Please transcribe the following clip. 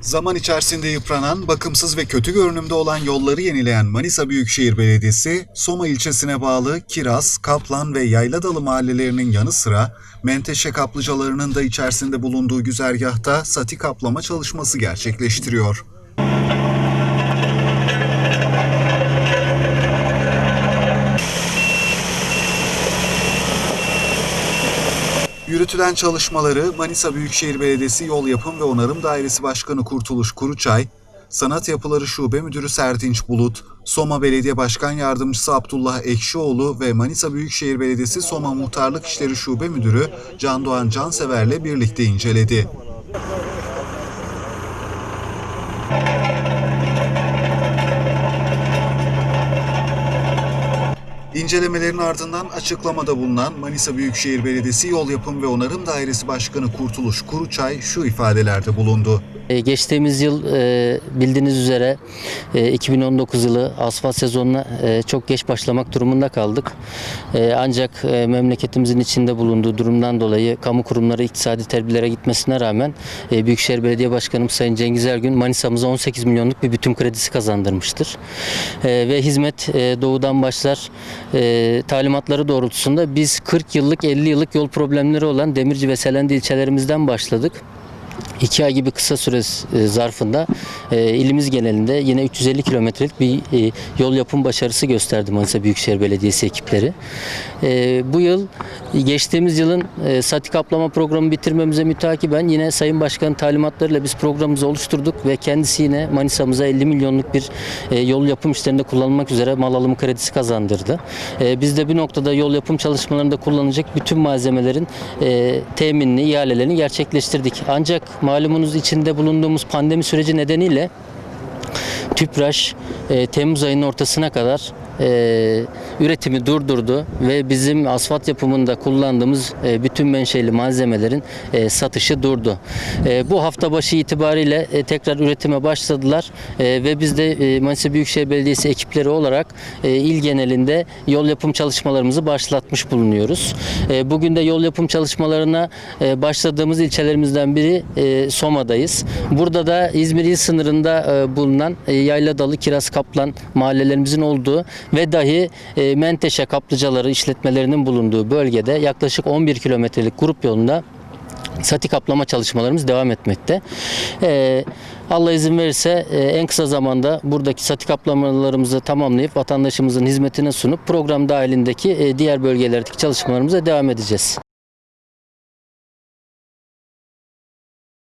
Zaman içerisinde yıpranan, bakımsız ve kötü görünümde olan yolları yenileyen Manisa Büyükşehir Belediyesi, Soma ilçesine bağlı Kiraz, Kaplan ve Yayladalı mahallelerinin yanı sıra Menteşe kaplıcalarının da içerisinde bulunduğu güzergahta sati kaplama çalışması gerçekleştiriyor. Yürütülen çalışmaları Manisa Büyükşehir Belediyesi Yol Yapım ve Onarım Dairesi Başkanı Kurtuluş Kuruçay, Sanat Yapıları Şube Müdürü Serdinç Bulut, Soma Belediye Başkan Yardımcısı Abdullah Ekşioğlu ve Manisa Büyükşehir Belediyesi Soma Muhtarlık İşleri Şube Müdürü Can Doğan Cansever'le birlikte inceledi. İncelemelerin ardından açıklamada bulunan Manisa Büyükşehir Belediyesi Yol Yapım ve Onarım Dairesi Başkanı Kurtuluş Kuruçay şu ifadelerde bulundu. E, Geçtiğimiz yıl e, bildiğiniz üzere e, 2019 yılı asfalt sezonuna e, çok geç başlamak durumunda kaldık. E, Ancak e, memleketimizin içinde bulunduğu durumdan dolayı kamu kurumları iktisadi tedbirlere gitmesine rağmen e, Büyükşehir Belediye Başkanım Sayın Cengiz Ergün Manisa'mıza 18 milyonluk bir bütün kredisi kazandırmıştır. E, Ve hizmet e, doğudan başlar e, talimatları doğrultusunda biz 40 yıllık 50 yıllık yol problemleri olan Demirci ve Selendi ilçelerimizden başladık. İki ay gibi kısa süre e, zarfında e, ilimiz genelinde yine 350 kilometrelik bir e, yol yapım başarısı gösterdi Manisa Büyükşehir Belediyesi ekipleri. Bu yıl geçtiğimiz yılın sati kaplama programı bitirmemize mütakiben yine Sayın Başkan'ın talimatlarıyla biz programımızı oluşturduk ve kendisi yine Manisa'mıza 50 milyonluk bir yol yapım işlerinde kullanılmak üzere mal alımı kredisi kazandırdı. Biz de bir noktada yol yapım çalışmalarında kullanılacak bütün malzemelerin teminini, ihalelerini gerçekleştirdik. Ancak malumunuz içinde bulunduğumuz pandemi süreci nedeniyle TÜPRAŞ e, Temmuz ayının ortasına kadar e, üretimi durdurdu ve bizim asfalt yapımında kullandığımız e, bütün menşeli malzemelerin e, satışı durdu. E, bu hafta başı itibariyle e, tekrar üretime başladılar E, ve biz de e, Manisa Büyükşehir Belediyesi ekipleri olarak e, il genelinde yol yapım çalışmalarımızı başlatmış bulunuyoruz. E, bugün de yol yapım çalışmalarına e, başladığımız ilçelerimizden biri e, Soma'dayız. Burada da İzmir il sınırında e, bulunan e, Yayladalı, Kiraz Kaplan mahallelerimizin olduğu ve dahi e, Menteşe kaplıcaları işletmelerinin bulunduğu bölgede yaklaşık 11 kilometrelik grup yolunda sati kaplama çalışmalarımız devam etmekte. Ee, Allah izin verirse e, en kısa zamanda buradaki sati kaplamalarımızı tamamlayıp vatandaşımızın hizmetine sunup program dahilindeki e, diğer bölgelerdeki çalışmalarımıza devam edeceğiz.